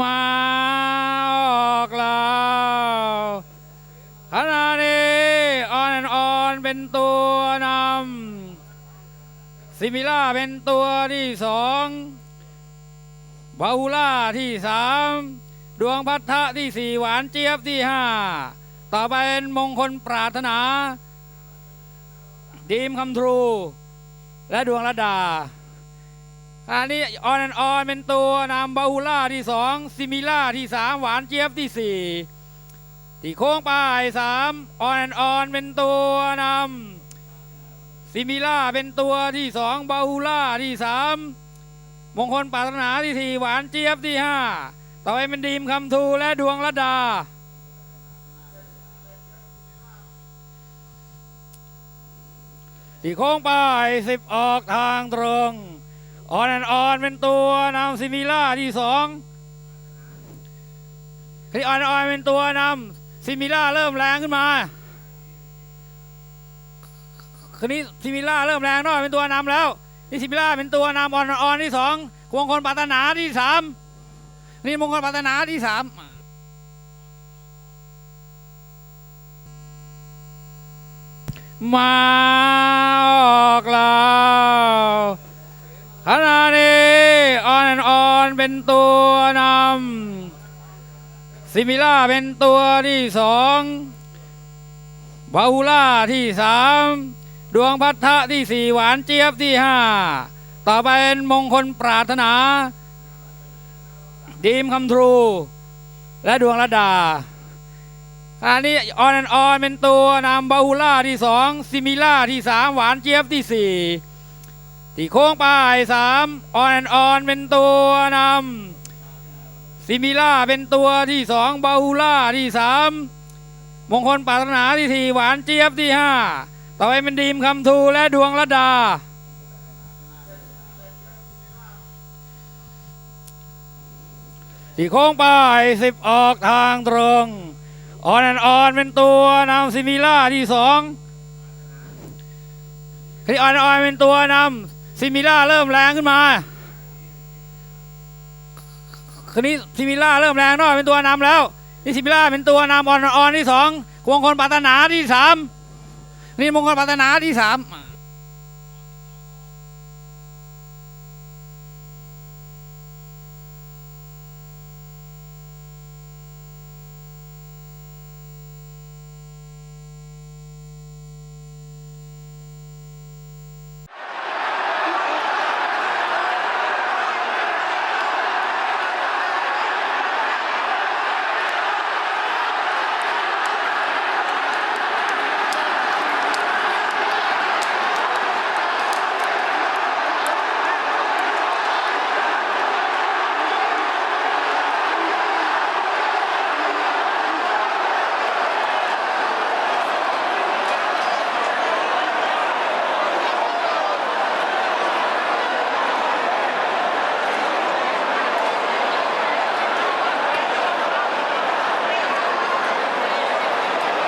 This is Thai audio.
มาออกล้วขณะนี้ออนแอนออนเป็นตัวนำซิมิล่าเป็นตัวที่สองบาฮูล่าที่สามดวงพัทธะที่สี่หวานเจี๊ยบที่ห้าต่อไปเป็นมงคลปรารถนาดีมคำทรู และดวงระดา อันนี้ออนแอนออนเป็นตัวนำบาฮูล่าที่สองซิมิล่าที่สามหวานเจี๊ยบที่สี่ที่โค้งปลายสามออนแอนออนเป็นตัวนำซิมิล่าเป็นตัวที่สองบาฮูล่าที่สามมงคลปรารถนาที่สี่หวานเจี๊ยบที่ห้าต่อไปเป็นดีมคำทูและดวงระดาที่โค้งไปสิบออกทางตรง ออนแอนออนเป็นตัวนำซิมิล่าที่สองที่ออนออนเป็นตัวนำซิมิล่าเริ่มแรงขึ้นมาคืนนี้ซิมิล่าเริ่มแรงน่อยเป็นตัวนำแล้วนี่ซิมิล่าเป็นตัวนำออนออนที่สองมงคลปรารถนาที่สามนี่มงคลปรารถนาที่สามมาออกแล้วขณะนี้ออนแอนออน เป็นตัวนำซิมิล่าเป็นตัวที่สองบาฮูล่าที่สามดวงพัทธะที่สี่หวานเจี๊ยบที่ห้าต่อไปเป็นมงคลปรารถนา ดีมคำทรู และดวงระดาอันนี้ออนแอนออนเป็นตัวนำบาฮูล่าที่สองซิมิล่าที่สามหวานเจี๊ยบที่สี่ ที่โค้งปลายสามออนแอนออนเป็นตัวนำซิมิล่าเป็นตัวที่สองบาฮูล่าที่สามมงคลปรารถนาที่สี่หวานเจี๊ยบที่ห้าต่อไปเป็นดีมคำทูและดวงระดา ที่โค้งปลายสิบออกทางตรงออนแอนออนเป็นตัวนำซิมิล่าที่สองที่ออนแอนออนเป็นตัวนำ ซิมิล่าเริ่มแรงขึ้นมาคืนนี้ซิมิล่าเริ่มแรงน่อยเป็นตัวนำแล้ว นี่ซิมิล่าเป็นตัวนำออนอนอนที่สองวงคนปรารถนาที่สามนี่มงคลปรารถนาที่สาม